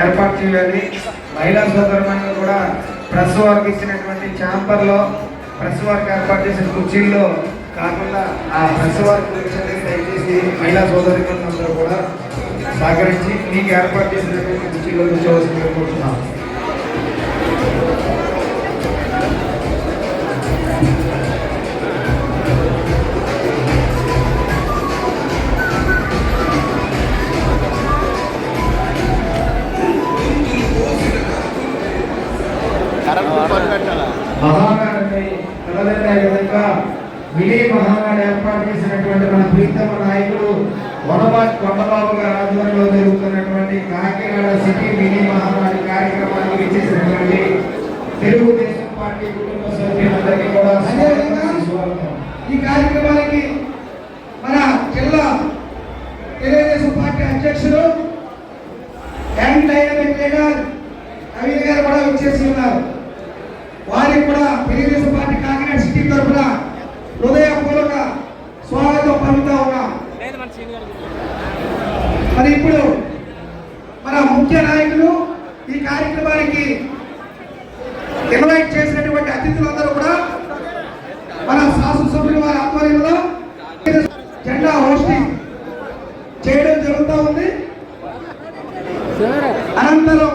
ఏర్పాటు చేయాలి మహిళా సోదరులను కూడా ప్రెస్ వారికి ఇచ్చినటువంటి ఛాంబర్లో ప్రెస్ వారికి ఏర్పాటు చేసిన కుర్చీల్లో కాకుండా ఆ ప్రెస్ వారికి దయచేసి మహిళా సోదరులందరూ కూడా సహకరించి మీకు ఏర్పాటు చేసినటువంటి కుర్చీలో కూర్చోవలసిందిగా కోరుతున్నాను. మహానాడుపై తలదన్నే విధంగా మినీ మహానాడు ఏర్పాటు చేసినటువంటి మన ప్రీతమ నాయకుడు వనబాటి కొండబాబు గారి ఆధ్వర్యంలో జరుగుతున్నటువంటి కాకినాడ సిటీ మినీ మహానాడు కార్యక్రమానికి ఇచ్చేసినటువంటి తెలుగుదేశం పార్టీ కుటుంబ సభ్యులందరికీ కూడా ఈ కార్యక్రమానికి మన జిల్లా తెలుగుదేశం పార్టీ అధ్యక్షుడు యంగ్ డైనమిక్ లీడర్ నవీన్ గారు కూడా వచ్చేసి ఉన్నారు వారికి కూడా తెలుగుదేశం పార్టీ కాకినాడ సిటీ తరఫున హృదయపూర్వక స్వాగతం పలుకుతా ఉన్నాం. మరి ఇప్పుడు మన ముఖ్య నాయకులు ఈ కార్యక్రమానికి ఇన్వైట్ చేసినటువంటి అతిథులందరూ కూడా మన శాసనసభ్యుల వారి ఆధ్వర్యంలో జెండా హోస్టింగ్ చేయడం జరుగుతూ ఉంది. అనంతరం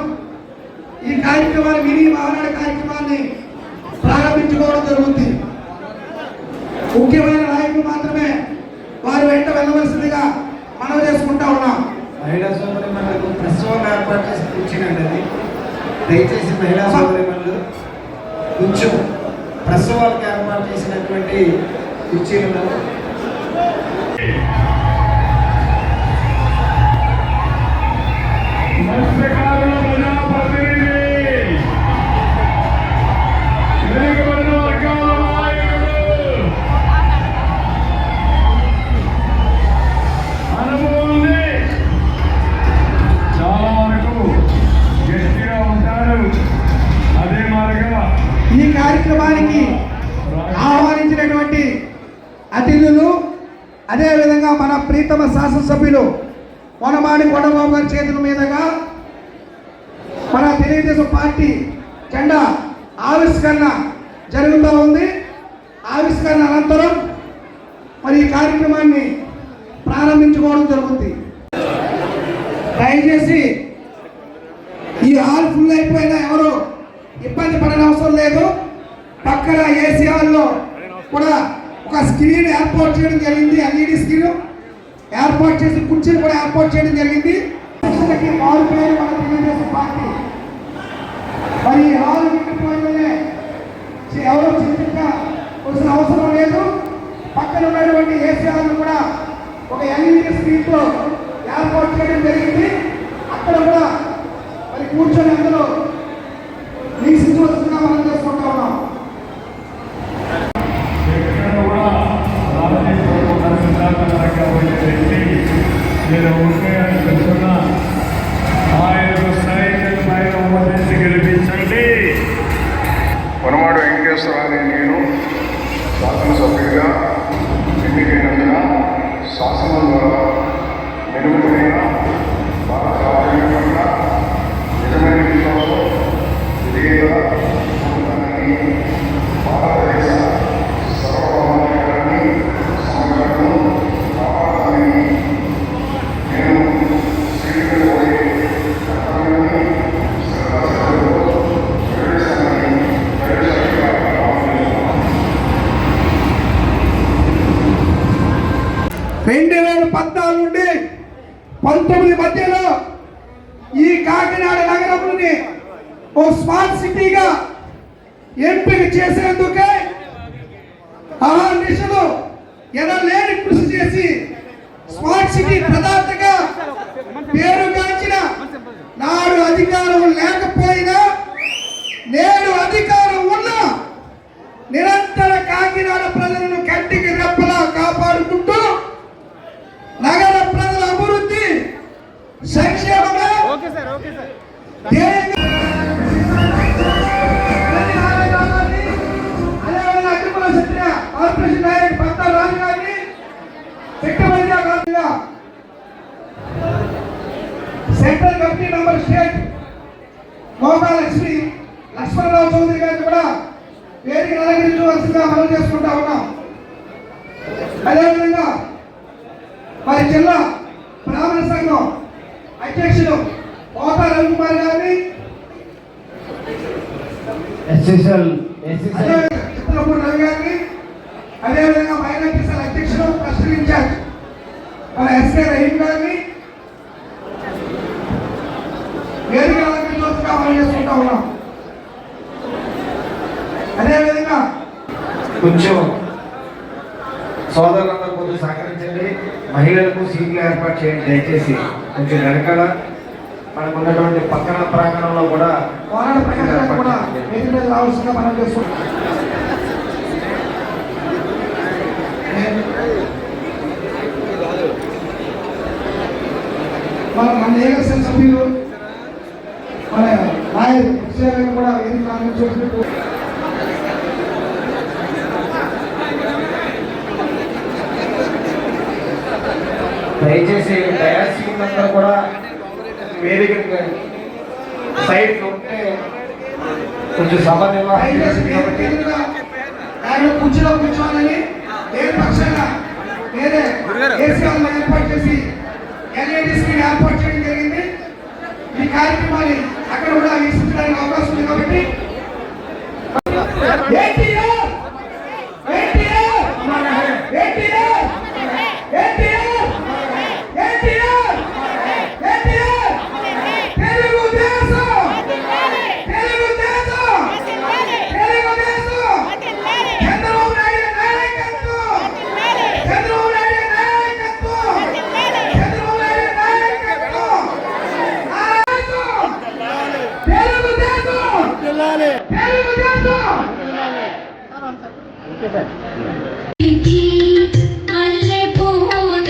ఈ కార్యక్రమాన్ని మినీ మహానాడు కార్యక్రమాన్ని ప్రారంభించుకోవడం జరుగుతుంది. ముఖ్యమైన నాయకులు మాత్రమే వారి వెంట వెళ్ళవలసిందిగా మనవి చేసుకుంటా ఉన్నాం మహిళా సోదరి మనకు ప్రసవం ఏర్పాటు చేసి కూర్చునండి అది దయచేసి మహిళా సోదరి మనలు కొంచెం ప్రసవాలకు ఏర్పాటు చేసినటువంటి కుర్చీలను ఈ కార్యక్రమానికి ఆహ్వానించినటువంటి అతిథులు అదేవిధంగా మన ప్రీతమ శాసనసభ్యులు వనమాడి కొండబాబు గారి చేతుల మీదుగా మన తెలుగుదేశం పార్టీ జెండా ఆవిష్కరణ జరుగుతూ ఉంది. ఆవిష్కరణ అనంతరం మరి ఈ కార్యక్రమాన్ని ప్రారంభించుకోవడం జరుగుతుంది. దయచేసి ఈ హాల్ ఫుల్ అయిపోయినా ఎవరు ఇబ్బంది పడని అవసరం లేదు. పక్కన ఏసీ హాల్లో కూడా ఒక స్క్రీన్ ఏర్పాటు చేయడం జరిగింది ఎల్ఈడి స్క్రీన్. ఏర్పాటు చేసి కుర్చీలు కూడా ఏర్పాటు చేయడం జరిగింది. శిక్షణకి మారిపోయారు మన తెలుగుదేశం పార్టీ. మరి ఈ హాల్ నిండిపోయిందనే ఎవరో చింతగా వచ్చిన అవసరం లేదు. పక్కన ఉన్నటువంటి ఏసీ హాల్ కూడా ఒక ఎల్ఈడి స్క్రీన్తో ఏర్పాటు చేయడం జరిగింది. అక్కడ కూడా మరి కూర్చొని అందరూ వీక్షించవలసిందిగా మనం చేసుకుంటా ఉన్నాం ఎక్కడ కూడా రాజకీయ సిద్ధాంతంగా పోయే వ్యక్తి నేను ఉంటే అని చెప్తున్నా ఆయనకు పంతొమ్మిది మధ్యలో ఈ కాకినాడ నగరంలోని ఓ స్మార్ట్ సిటీగా ఎంపిక చేసేందుకే ఆ దిశలో ఎనలేని కృషి చేసి స్మార్ట్ సిటీ ప్రదాతగా పేరుగాంచిన నాడు అధికారం లేకపోయినా నేను central committee member state Moka Lakshmi Lakshmanarao Chowdary గారిని కూడా వేదిక అలంకరించవలసిందిగా మనం చేసుకుంటా ఉన్నాం. అదేవిధంగా మరి జిల్లా బ్రాహ్మణ సంఘం అధ్యక్షుడు కోట రవికుమార్ గారిని అదేవిధంగా చిత్రపూడి రవి గారిని అదేవిధంగా మైనార్టీ సెల్ అధ్యక్షుడు ట్రస్ట్ ఇన్ఛార్జ్ మన ఎస్కే రహీం గారిని వేదిక అలంకరించవలసిందిగా మనం చేసుకుంటా ఉన్నాం. అదేవిధంగా కొంచెం సోదరులందరూ కొంచెం సహకరించండి. మహిళలకు సీట్లు ఏర్పాటు చేయండి దయచేసి. కొంచెం వెనకాల మనకు ఉన్నటువంటి పక్కన ప్రాంగణంలో కూడా పోరాట ప్రకాశం కూడా వేదిక మీద రావాల్సిందిగా మనం చేసుకుంటాం మన మన ఏఎస్ఎల్ సభ్యులు మన నాయర్ విషయాలను కూడా వేదిక ఆనందించవచ్చు దయచేసి డయాసీన్ అందరూ కూడా వేదిక సైడ్ ఉంటే కొంచెం సభ నిర్వహణ దయచేసి ఆయన కుర్చీలో కూర్చోవాలని ఏ పక్షంగా ఏర్పాటు చేసి స్క్రీన్ ఏర్పాటు చేయడం జరిగింది. ఈ కార్యక్రమాన్ని అక్కడ కూడా అవకాశం ఉంది కాబట్టి അല്ലേ പോകണ്ട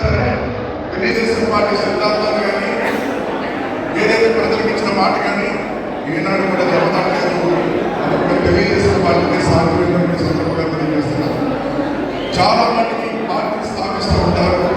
సరే తెలుగుదేశం పార్టీ సిద్ధాంతాలు కానీ ఏదైతే ప్రజలకు ఇచ్చిన మాట కానీ ఈనాడు కూడా జరగట్లేదు అది కూడా తెలుగుదేశం పార్టీకి సాగుతుందని సందర్భంగా తెలియజేస్తున్నారు చాలా మందికి పార్టీ స్థాపిస్తూ ఉంటారు.